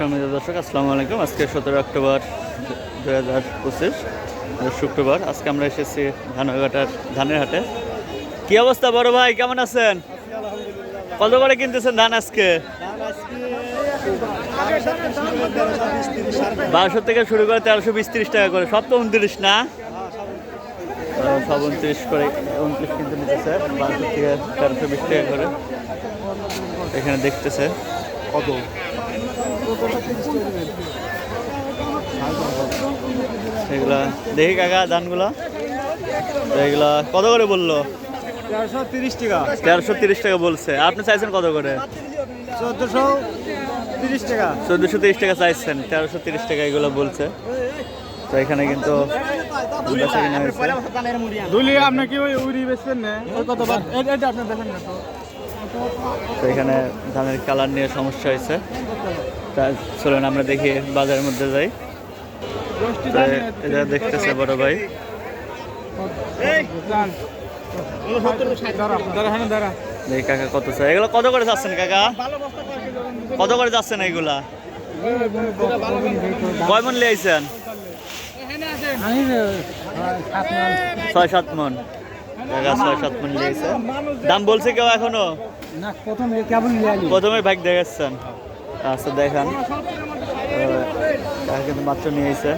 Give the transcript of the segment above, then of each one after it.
সম্মানিত দর্শক, আসসালামু আলাইকুম। আজকে সতেরো অক্টোবর দু হাজার পঁচিশ শুক্রবার। আজকে আমরা এসেছি ধানঘাটার ধানের হাটে। কি অবস্থা বড় ভাই? কেমন আছেন? কত করে কিনতেছেন ধান আজকে? বারোশো থেকে শুরু করে তেরোশো বিশ টাকা করে। সব তো উনত্রিশ, না? সব উনত্রিশ করে, উনত্রিশ কিনতে নিতেছে। বারোশো থেকে তেরোশো বিশ টাকা করে। এখানে দেখতেছে। কত? এগুলা দেখি কাকা ধানগুলো তো এগুলা কত করে বলল? তেরোশো তিরিশ টাকা। তেরোশো তিরিশ টাকা বলছে। আপনি চাইছেন কত করে? চোদ্দোশো তিরিশ টাকা। চোদ্দোশো তিরিশ টাকা চাইছেন তেরোশো তিরিশ টাকা এগুলো বলছে। তো এখানে কিন্তু দুলি আপনি কি ওই উড়ি বেচবেন না? ওই কত এটা এটা আপনি বেচেন না তো। তো এখানে ধানের কালার নিয়ে সমস্যা হয়েছে। তা চলুন আমরা দেখি বাজারের মধ্যে যাই। এটা দেখতেছে বড় ভাই। দেখি কাকা কত চাই এগুলো কত করে যাচ্ছেন কাকা? কত করে যাচ্ছেন এগুলা? কয় মন লিয়েছেন ছয় সাত মন। কাকা ছয় সাত মন লিয়েছে দাম বলছে কেউ এখনও? প্রথমে বাইক দেখাচ্ছেন। আচ্ছা দেখান। কাকা কিন্তু মাত্র নিয়েছে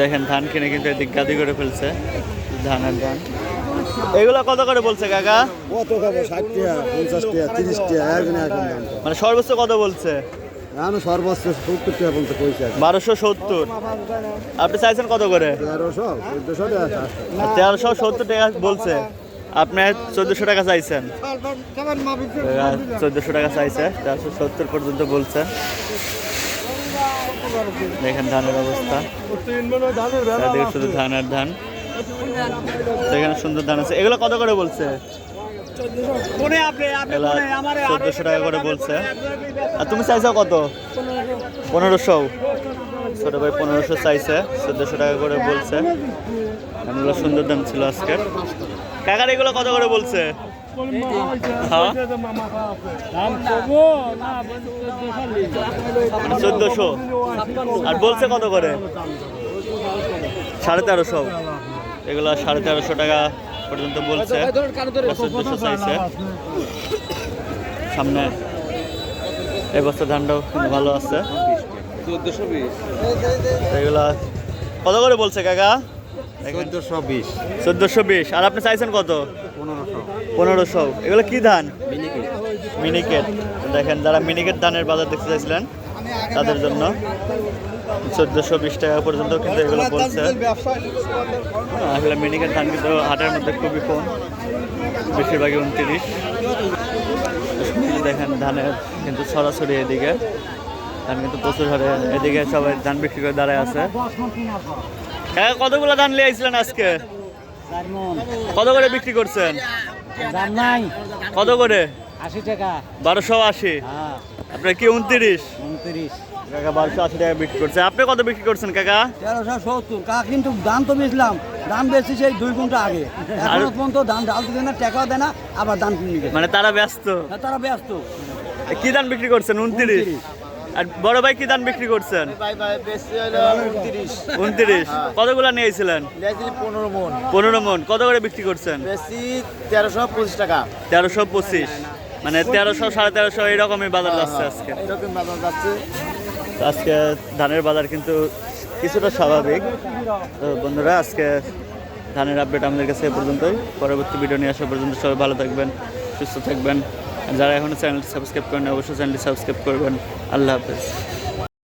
দেখেন ধান কিনে কিন্তু এদিক গাদি করে ফেলছে। ধানের ধান। এগুলো কত করে বলছে কাকা? কত খাব ষাট টাকা পঞ্চাশ টাকা তিরিশ টাকা একদিন একদিন মানে সর্বোচ্চ কত বলছে? আমি সর্বোচ্চ সত্তর টাকা পর্যন্ত পয়সা বারোশো সত্তর। আপনি চাইছেন কত করে? তেরোশো চোদ্দশো টাকা তেরোশো সত্তর টাকা বলছে। আপনি চোদ্দোশো টাকা চাইছেন। চোদ্দোশো টাকা চাইছে তেরোশো সত্তর পর্যন্ত বলছে। দেখেন ধানের অবস্থা। শুধু ধান আর ধান। এখানে সুন্দর ধান আছে। এগুলো কত করে বলছে? চোদ্দোশো টাকা করে বলছে। আর তুমি চাইছো কত? পনেরোশো। ছোট ভাই পনেরোশো চাইছে চোদ্দোশো টাকা করে বলছে। ধানগুলো সুন্দর দাম ছিল আজকে কাকার এগুলো কত করে বলছে? হ্যাঁ? মানে চোদ্দোশো। আর বলছে কত করে? সাড়ে তেরোশো। এগুলো সাড়ে তেরোশো টাকা পর্যন্ত বলছে। চোদ্দোশো চাইছে। সামনে এবছর ধানটাও ভালো আছে। এগুলা কত করে বলছে কাকা? চোদ্দশো বিশ। চোদ্দোশো বিশ। আর আপনি চাইছেন কত? পনেরোশো। পনেরোশো। এগুলো কি ধান? মিনিকেট। দেখেন যারা মিনিকেট ধানের বাজার দেখতে চাইছিলেন তাদের জন্য চোদ্দোশো বিশ টাকা পর্যন্ত কিন্তু এগুলো বলছে। আসলে মিনিকেট ধান কিন্তু হাটের মধ্যে খুবই কম বেশিরভাগই উনত্রিশ। দেখেন ধানের কিন্তু সরাসরি এদিকে। ধান কিন্তু প্রচুর হারে এদিকে সবাই ধান বিক্রি করে দাঁড়ায় আছে। কাকা কতগুলো ধান নিয়ে আইছিলেন আজকে? কত করে বিক্রি করছেন? কত করে? আশি টাকা বারোশো আশি। হ্যাঁ আপনার কি উনত্রিশ? উনত্রিশ কাকা বারোশো আশি টাকা বিক্রি করছে। আপনি কত বিক্রি করছেন কাকা? তেরোশো সত্তর। কা কিন্তু দাম তো বেচলাম দাম বেশি সেই দুই ঘণ্টা আগে। এখনও পর্যন্ত দাম ডাল না টাকাও দেয় না আবার দাম কিনে মানে তারা ব্যস্ত? তারা ব্যস্ত। কি ধান বিক্রি করছেন উনত্রিশ। আর বড় ভাই কি ধান বিক্রি করছেন? উনত্রিশ। কতগুলা নিয়েছিলেন? পনেরো মন। পনেরো মন। কত করে বিক্রি করছেন? তেরোশো পঁচিশ টাকা। তেরোশো পঁচিশ। মানে তেরোশো সাড়ে তেরোশো এইরকমই বাজার যাচ্ছে আজকে। এরকম বাজার যাচ্ছে। আজকে ধানের বাজার কিন্তু কিছুটা স্বাভাবিক। তো বন্ধুরা আজকে ধানের আপডেট আমাদের কাছে এ পর্যন্তই। পরবর্তী ভিডিও নিয়ে আসা পর্যন্ত সবাই ভালো থাকবেন সুস্থ থাকবেন। যারা এখনও চ্যানেলটি সাবস্ক্রাইব করেন অবশ্যই চ্যানেলটি সাবস্ক্রাইব করবেন। আল্লাহ হাফেজ।